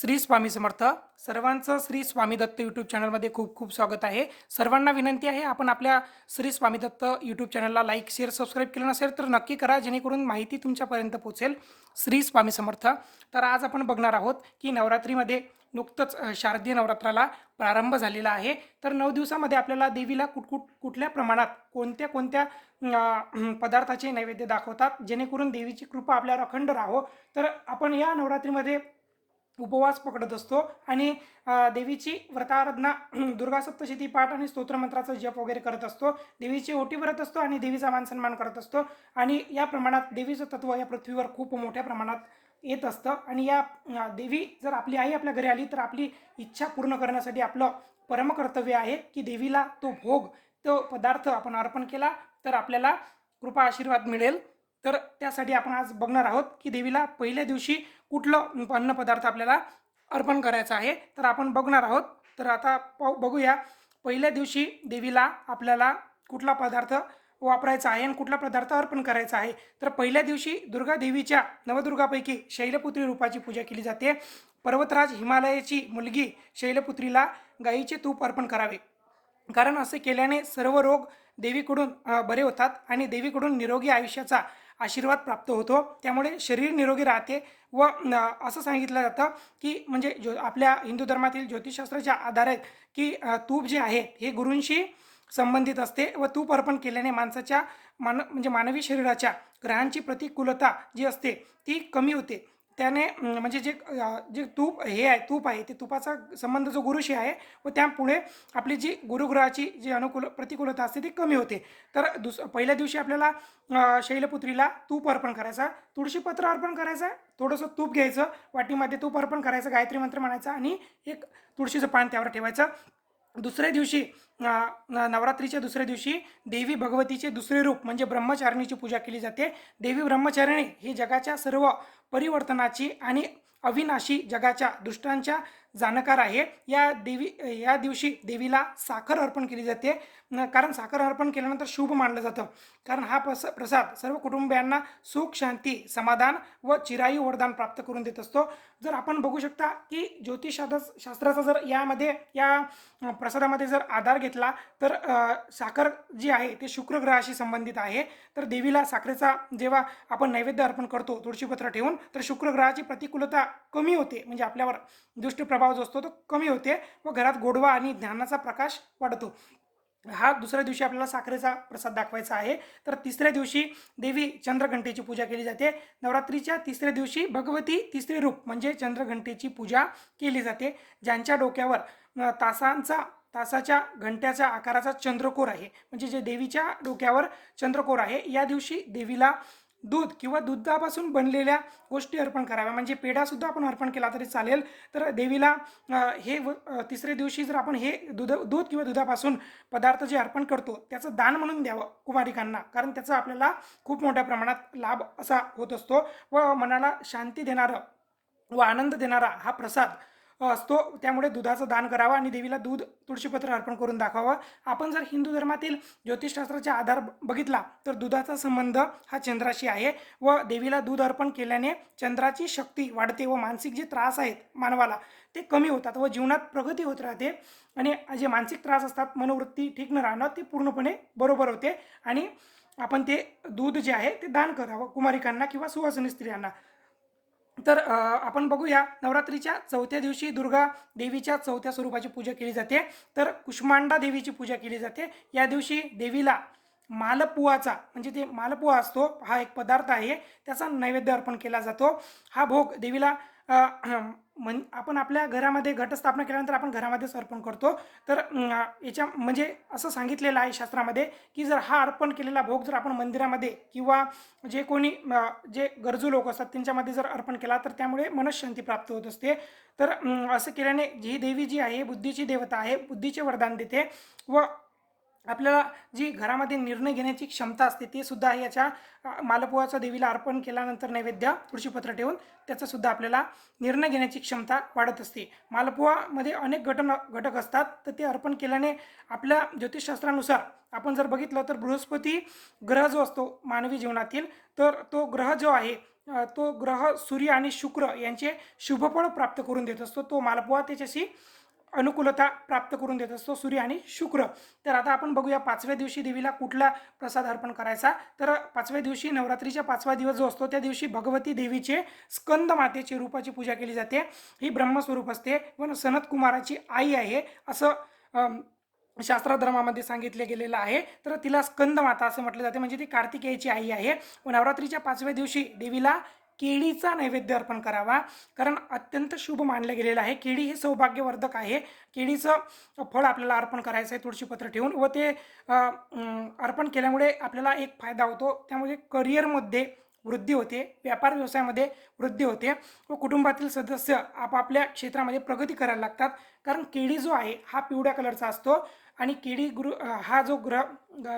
श्री स्वामी समर्थ. सर्वांचं श्री स्वामी दत्त यूट्यूब चॅनलमध्ये खूप खूप स्वागत आहे. सर्वांना विनंती आहे आपण आपल्या श्री स्वामी दत्त यूट्यूब चॅनलला लाईक शेअर सबस्क्राईब केलं नसेल तर नक्की करा जेणेकरून माहिती तुमच्यापर्यंत पोहोचेल. श्री स्वामी समर्थ. तर आज आपण बघणार आहोत की नवरात्रीमध्ये नुकतंच शारदीय नवरात्राला प्रारंभ झालेला आहे. तर नऊ दिवसामध्ये आपल्याला देवीला कुठ कुठ कुठल्या प्रमाणात कोणत्या कोणत्या पदार्थाचे नैवेद्य दाखवतात जेणेकरून देवीची कृपा आपल्यावर अखंड राहो. तर आपण या नवरात्रीमध्ये उपवास पकडत असतो. आणि देवीची व्रताराधना दुर्गा सप्तशती पाठ आणि स्तोत्रमंत्राचा जप वगैरे करत असतो. देवीची ओटी भरत असतो आणि देवीचा मानसन्मान करत असतो. आणि या प्रमाणात देवीचं तत्व या पृथ्वीवर खूप मोठ्या प्रमाणात येत असतं. आणि या देवी जर आपली आई आपल्या घरी आली तर आपली इच्छा पूर्ण करण्यासाठी आपलं परमकर्तव्य आहे की देवीला तो भोग तो पदार्थ आपण अर्पण केला तर आपल्याला कृपा आशीर्वाद मिळेल. तर त्यासाठी आपण आज बघणार आहोत की देवीला पहिल्या दिवशी कुठलं अन्नपदार्थ आपल्याला अर्पण करायचं आहे. तर आपण बघणार आहोत. तर आता पाहू बघूया. पहिल्या दिवशी देवीला आपल्याला कुठला पदार्थ वापरायचा आहे आणि कुठला पदार्थ अर्पण करायचा आहे. तर पहिल्या दिवशी दुर्गा देवीच्या नवदुर्गापैकी शैलपुत्री रूपाची पूजा केली जाते. पर्वतराज हिमालयाची मुलगी शैलपुत्रीला गाईचे तूप अर्पण करावे. कारण असे केल्याने सर्व रोग देवीकडून बरे होतात आणि देवीकडून निरोगी आयुष्याचा आशीर्वाद प्राप्त होतो. त्यामुळे शरीर निरोगी राहते व असं सांगितलं जातं की म्हणजे ज्यो आपल्या हिंदू धर्मातील ज्योतिषशास्त्राच्या आधारे की तूप जे आहे हे गुरूंशी संबंधित असते व तूप अर्पण केल्याने माणसाच्या मान म्हणजे मानवी शरीराच्या ग्रहांची प्रतिकूलता जी असते ती कमी होते. त्याने म्हणजे जे जे तूप हे आहे तूप आहे ते तुपाचा संबंध जो गुरुशी आहे व त्यापुढे आपली जी गुरुग्रहाची जी अनुकूल प्रतिकूलता असते ती कमी होते. तर दुस पहिल्या दिवशी आपल्याला शैलपुत्रीला तूप अर्पण करायचा तुळशीपत्र अर्पण करायचं थोडंसं तूप घ्यायचं वाटीमध्ये तूप अर्पण करायचं गायत्री मंत्र म्हणायचा आणि एक तुळशीचं पान त्यावर ठेवायचं. दुसऱ्या दिवशी नवरात्रीच्या दुसऱ्या दिवशी देवी भगवतीचे दुसरे रूप म्हणजे ब्रह्मचारिणीची पूजा केली जाते. देवी ब्रह्मचारिणी ही जगाच्या सर्व परिवर्तनाची आणि अविनाशी जगाच्या दुष्टांच्या जाणकार आहे. या देवी या दिवशी देवीला साखर अर्पण केली जाते. कारण साखर अर्पण केल्यानंतर शुभ मानलं जातं. कारण हा प्रस प्रसाद सर्व कुटुंबियांना सुख शांती समाधान व चिरायू वरदान प्राप्त करून देत असतो. जर आपण बघू शकता की ज्योतिषशास्त्र शास्त्राचा जर यामध्ये या प्रसादामध्ये जर आधार घेत घेतला तर साखर जी आहे ते शुक्रग्रहाशी संबंधित आहे. तर देवीला साखरेचा जेव्हा आपण नैवेद्य अर्पण करतो तुळशीपत्र ठेवून तर शुक्र ग्रहाची प्रतिकूलता कमी होते. म्हणजे आपल्यावर दुष्टप्रभाव जो असतो तो कमी होते व घरात गोडवा आणि ज्ञानाचा प्रकाश वाढतो. हा दुसऱ्या दिवशी आपल्याला साखरेचा प्रसाद दाखवायचा आहे. तर तिसऱ्या दिवशी देवी चंद्रघंटेची पूजा केली जाते. नवरात्रीच्या तिसऱ्या दिवशी भगवती तिसरे रूप म्हणजे चंद्रघंटेची पूजा केली जाते ज्यांच्या डोक्यावर तासांचा तासाच्या घंट्याच्या आकाराचा चंद्रकोर आहे. म्हणजे जे देवीच्या डोक्यावर चंद्रकोर आहे या दिवशी देवीला दूध किंवा दुधापासून बनलेल्या गोष्टी अर्पण कराव्या. म्हणजे पेढासुद्धा आपण अर्पण केला तरी चालेल. तर देवीला हे व- तिसऱ्या दिवशी जर आपण हे दूध दूध किंवा दुधापासून पदार्थ जे अर्पण करतो त्याचं दान म्हणून द्यावं कुमारिकांना. कारण त्याचा आपल्याला खूप मोठ्या प्रमाणात लाभ असा होत असतो. व मनाला शांती देणारं व आनंद देणारा हा प्रसाद असतो. त्यामुळे दुधाचं दान करावं आणि देवीला दूध तुळशीपत्र अर्पण करून दाखवावं. आपण जर हिंदू धर्मातील ज्योतिषशास्त्राचा आधार बघितला तर दुधाचा संबंध हा चंद्राशी आहे व देवीला दूध अर्पण केल्याने चंद्राची शक्ती वाढते व मानसिक जे त्रास आहेत मानवाला ते कमी होतात व जीवनात प्रगती होत राहते आणि जे मानसिक त्रास असतात मनोवृत्ती ठीक न राहणं ते पूर्णपणे बरोबर होते आणि आपण ते दूध जे आहे ते दान करावं कुमारिकांना किंवा सुवासिनी स्त्रियांना. तर आपण बघूया. नवरात्रीच्या चौथ्या दिवशी दुर्गा देवीच्या चौथ्या स्वरूपाची पूजा केली जाते. तर कुष्मांडा देवीची पूजा केली जाते. या दिवशी देवीला मालपुआचा म्हणजे ते मालपुआ असतो हा एक पदार्थ आहे. त्याचा नैवेद्य अर्पण केला जातो. हा भोग देवीला म्हण आपण आपल्या घरामध्ये घटस्थापना केल्यानंतर आपण घरामध्येच अर्पण करतो. तर याच्या म्हणजे असं सांगितलेलं आहे शास्त्रामध्ये की जर हा अर्पण केलेला भोग जर आपण मंदिरामध्ये किंवा जे कोणी जे गरजू लोक असतात त्यांच्यामध्ये जर अर्पण केला तर त्यामुळे मनशांती प्राप्त होत असते. तर असं केल्याने जी देवी जी आहे बुद्धीची देवता आहे बुद्धीचे वरदान देते व आपल्याला जी घरामध्ये निर्णय घेण्याची क्षमता असते ते सुद्धा याच्या मालपोहाचा देवीला अर्पण केल्यानंतर नैवेद्य तुळशीपत्र ठेवून त्याचा सुद्धा आपल्याला निर्णय घेण्याची क्षमता वाढत असते. मालपोहामध्ये अनेक घटन घटक असतात तर ते अर्पण केल्याने आपल्या ज्योतिषशास्त्रानुसार आपण जर बघितलं तर बृहस्पती ग्रह जो असतो मानवी जीवनातील तर तो ग्रह जो आहे तो ग्रह सूर्य आणि शुक्र यांचे शुभफळ प्राप्त करून देत असतो. तो मालपोहा त्याच्याशी अनुकूलता प्राप्त करून देत असतो सूर्य आणि शुक्र. तर आता आपण बघूया पाचव्या दिवशी देवीला कुठला प्रसाद अर्पण करायचा? तर पाचव्या दिवशी नवरात्रीच्या पाचवा दिवस जो असतो त्या दिवशी भगवती देवीचे स्कंद मातेचे रूपाची पूजा केली जाते. ही ब्रह्मस्वरूप असते व सनत कुमाराची आई आहे असं शास्त्र शास्त्रधर्मामध्ये सांगितले गेलेलं आहे. तर तिला स्कंद माता असं म्हटलं जाते. म्हणजे ती कार्तिकेयची आई आहे. व नवरात्रीच्या पाचव्या दिवशी देवीला केळीचा नैवेद्य अर्पण करावा. कारण अत्यंत शुभ मानलं गेलेलं आहे. केळी हे सौभाग्यवर्धक आहे. केळीचं फळ आपल्याला अर्पण करायचं आहे. तुळशीपत्र ठेवून व ते अर्पण केल्यामुळे आपल्याला एक फायदा होतो. त्यामुळे करिअरमध्ये वृद्धी होते. व्यापार व्यवसायामध्ये वृद्धी होते व कुटुंबातील सदस्य आपापल्या क्षेत्रामध्ये प्रगती करायला लागतात. कारण केळी जो आहे हा पिवळ्या कलरचा असतो. आणि केळी गुरु हा जो ग्रह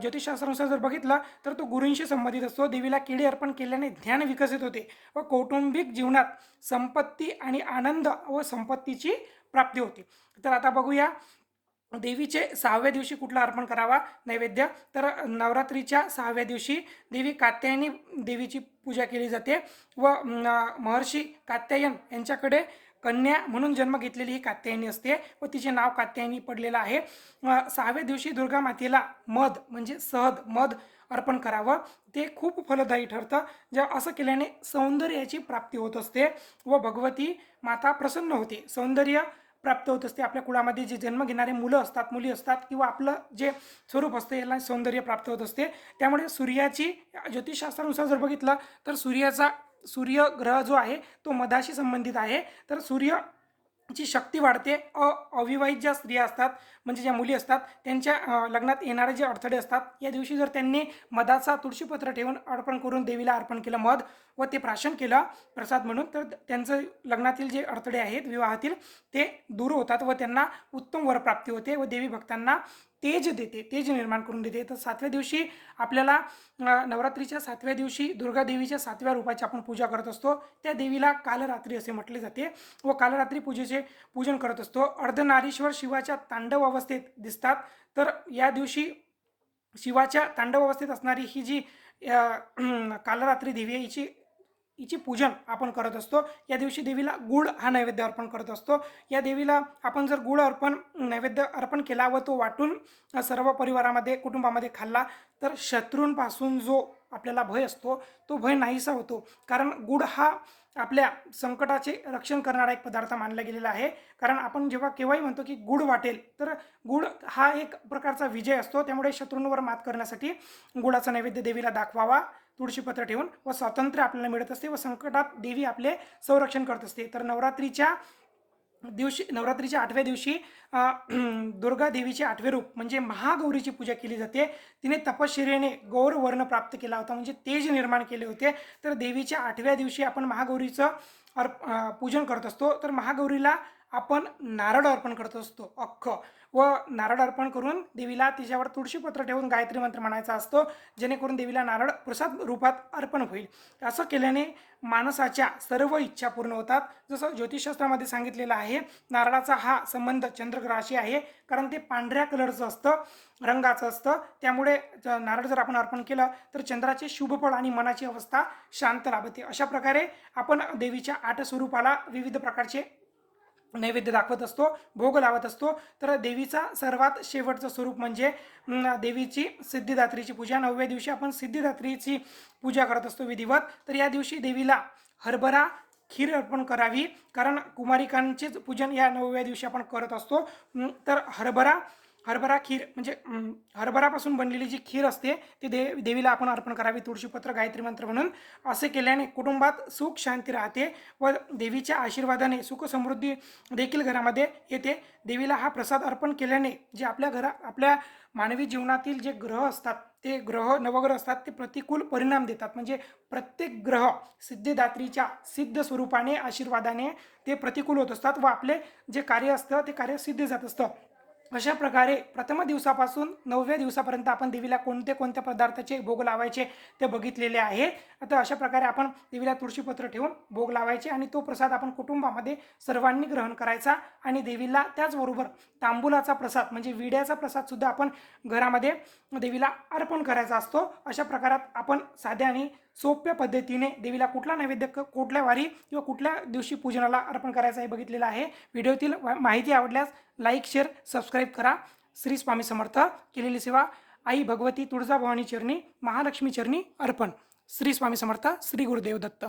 ज्योतिषशास्त्रानुसार जर बघितला तर तो गुरूंशी संबंधित असतो. देवीला केळी अर्पण केल्याने ध्यान विकसित होते व कौटुंबिक जीवनात संपत्ती आणि आनंद व संपत्तीची प्राप्ती होते. तर आता बघूया देवीचे सहाव्या दिवशी कुठला अर्पण करावा? नैवेद्य. तर नवरात्रीच्या सहाव्या दिवशी देवी कात्यायनी देवीची पूजा केली जाते व महर्षी कात्यायन यांच्याकडे कन्या म्हणून जन्म घेतलेली ही कात्यायनी असते व तिचे नाव कात्यायनी पडलेलं आहे. सहाव्या दिवशी दुर्गा मातेला मध म्हणजे सहद मध अर्पण करावं. ते खूप फलदायी ठरतं. ज्या असं केल्याने सौंदर्याची प्राप्ती होत असते व भगवती माता प्रसन्न होते. सौंदर्य प्राप्त होत असते. आपल्या कुळामध्ये जे जन्म घेणारे मुलं असतात मुली असतात किंवा आपलं जे स्वरूप असते याला सौंदर्य प्राप्त होत असते. त्यामुळे सूर्याची ज्योतिषशास्त्रानुसार जर बघितलं तर सूर्याचा सूर्य ग्रह जो आहे तो मधाशी संबंधित आहे. तर सूर्य ची शक्ती वाढते. अ अविवाहित ज्या स्त्रिया असतात म्हणजे ज्या मुली असतात त्यांच्या लग्नात येणारे जे अडथळे असतात या दिवशी जर त्यांनी मधाचा तुळशीपत्र ठेवून अर्पण करून देवीला अर्पण केलं मध व ते प्राशन केलं प्रसाद म्हणून. तर त्यांचं लग्नातील जे अडथळे आहेत विवाहातील ते दूर होतात व त्यांना उत्तम वरप्राप्ती होते व देवी भक्तांना तेज देते तेज निर्माण करून देते. तर सातव्या दिवशी आपल्याला नवरात्रीच्या सातव्या दिवशी दुर्गा देवीच्या सातव्या रूपाची आपण पूजा करत असतो. त्या देवीला कालरात्री असे म्हटले जाते व कालरात्री पूजेचे पूजन करत असतो. अर्धनारीश्वर शिवाच्या तांडव अवस्थेत दिसतात. तर या दिवशी शिवाच्या तांडव अवस्थेत असणारी ही जी कालरात्री देवी आहे हिची हिचे पूजन आपण करत असतो. या दिवशी देवीला गुळ हा नैवेद्य अर्पण करत असतो. या देवीला आपण जर गुळ अर्पण नैवेद्य अर्पण केला व तो वाटून सर्व परिवारामध्ये कुटुंबामध्ये खाल्ला तर शत्रूंपासून जो आपल्याला भय असतो तो भय नाहीसा होतो. कारण गुड हा आपल्या संकटाचे रक्षण करणारा एक पदार्थ मानला गेलेला आहे. कारण आपण जेव्हा केव्हाही म्हणतो की गुड वाटेल तर गुड हा एक प्रकारचा विजय असतो. त्यामुळे शत्रूंवर मात करण्यासाठी गुळाचा नैवेद्य देवीला दाखवावा. तुळशीपत्र ठेवून व स्वातंत्र्य आपल्याला मिळत असते व संकटात देवी आपले संरक्षण करत असते. तर नवरात्रीच्या दिवशी नवरात्रीच्या आठव्या दिवशी दुर्गा देवीचे आठवे रूप म्हणजे महागौरीची पूजा केली जाते. तिने तपश्चर्याने गौर वर्ण प्राप्त केला होता म्हणजे तेज निर्माण केले होते. तर देवीच्या आठव्या दिवशी आपण महागौरीचं अर्प पूजन करत असतो. तर महागौरीला आपण नारळ अर्पण करत असतो अख्ख. व नारळ अर्पण करून देवीला तिच्यावर तुळशीपत्र ठेवून गायत्री मंत्र म्हणायचा असतो जेणेकरून देवीला नारळ प्रसाद रूपात अर्पण होईल. असं केल्याने माणसाच्या सर्व इच्छा पूर्ण होतात. जसं ज्योतिषशास्त्रामध्ये सांगितलेलं आहे नारळाचा हा संबंध चंद्रग्रहाशी आहे कारण ते पांढऱ्या कलरचं असतं रंगाचं असतं. त्यामुळे नारळ जर आपण अर्पण केलं तर चंद्राचे शुभफळ आणि मनाची अवस्था शांत लाभते. अशा प्रकारे आपण देवीच्या आठ स्वरूपाला विविध प्रकारचे नैवेद्य दाखवत असतो भोग लावत असतो. तर देवीचा सर्वात शेवटचं स्वरूप म्हणजे देवीची सिद्धिदात्रीची पूजा. नवव्या दिवशी आपण सिद्धिदात्रीची पूजा करत असतो विधिवत. तर या दिवशी देवीला हरभरा खीर अर्पण करावी. कारण कुमारिकांचेच पूजन या नवव्या दिवशी आपण करत असतो. तर हरभरा हरभरा खीर म्हणजे हरभरापासून बनलेली जी खीर असते ती दे देवीला आपण अर्पण करावी तुळशीपत्र गायत्री मंत्र म्हणून. असे केल्याने कुटुंबात सुख शांती राहते व देवीच्या आशीर्वादाने सुख समृद्धी देखील घरामध्ये येते. देवीला हा प्रसाद अर्पण केल्याने जे आपल्या घरा आपल्या मानवी जीवनातील जे ग्रह असतात ते ग्रह नवग्रह असतात ते प्रतिकूल परिणाम देतात. म्हणजे प्रत्येक ग्रह सिद्धिदात्रीच्या सिद्ध स्वरूपाने आशीर्वादाने ते प्रतिकूल होत असतात व आपले जे कार्य असतं ते कार्य सिद्ध जात असतं. अशा प्रकारे प्रथम दिवसापासून नवव्या दिवसापर्यंत आपण देवीला कोणते कोणत्या पदार्थाचे भोग लावायचे ते बघितलेले आहे. आता अशा प्रकारे आपण देवीला तुळशीपत्र ठेवून भोग लावायचे आणि तो प्रसाद आपण कुटुंबामध्ये सर्वांनी ग्रहण करायचा आणि देवीला त्याचबरोबर तांबुलाचा प्रसाद म्हणजे विड्याचा प्रसादसुद्धा आपण घरामध्ये देवीला अर्पण करायचा असतो. अशा प्रकारात आपण साध्या आणि सोप्या पद्धतीने देवीला कुठला नैवेद्य क- कुठल्या वारी किंवा कुठल्या दिवशी पूजनाला अर्पण करायचं हे बघितलेलं आहे. व्हिडिओतील माहिती आवडल्यास लाईक शेअर सबस्क्राईब करा. श्री स्वामी समर्थ. केलेली सेवा आई भगवती तुळजाभवानी चरणी महालक्ष्मी चरणी अर्पण. श्री स्वामी समर्थ. श्री गुरुदेव दत्त.